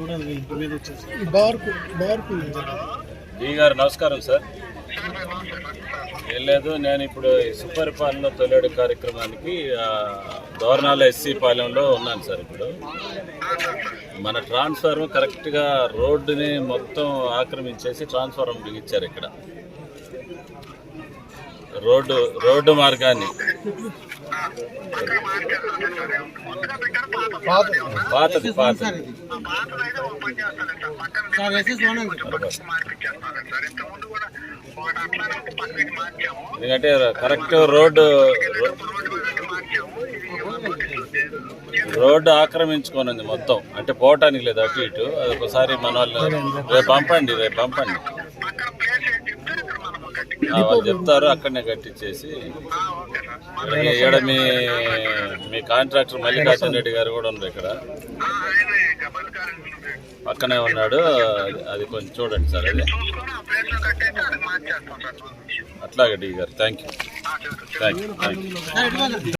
కూడా ఇంటి మీద వచ్చేసి బార్కు బార్కు జీ గారు నమస్కారం సార్. ఏం లేదు నేను ఇప్పుడు ఈ సుపరిపాలన తొలేడు కార్యక్రమానికి దోర్నాల ఎస్సీ పాలెంలో ఉన్నాను సార్ ఇప్పుడు. మన ట్రాన్స్ఫార్మర్ కరెక్ట్గా రోడ్డుని మొత్తం ఆక్రమించేసి ట్రాన్స్ఫార్మర్ బిగించారు ఇక్కడ. రోడ్డు రోడ్డు మార్గాన్ని. పాతది ఎందుకంటే కరెక్ట్ రోడ్డు రోడ్డు ఆక్రమించుకొని ఉంది మొత్తం. అంటే పోవటానికి లేదు అటు ఇటు. అది ఒకసారి మన వాళ్ళు రేపు పంపండి రేపు పంపండి. చెప్తారు అక్కడనే కట్టించేసి ఇక్కడ మీ- మీ కాంట్రాక్టర్ మల్లికార్జున రెడ్డి గారు కూడా ఉన్నారు ఇక్కడ. పక్కనే ఉన్నాడు అది- కొంచెం చూడండి సార్ అది. అట్లాగే డి గారు థ్యాంక్ యూ థ్యాంక్ యూ.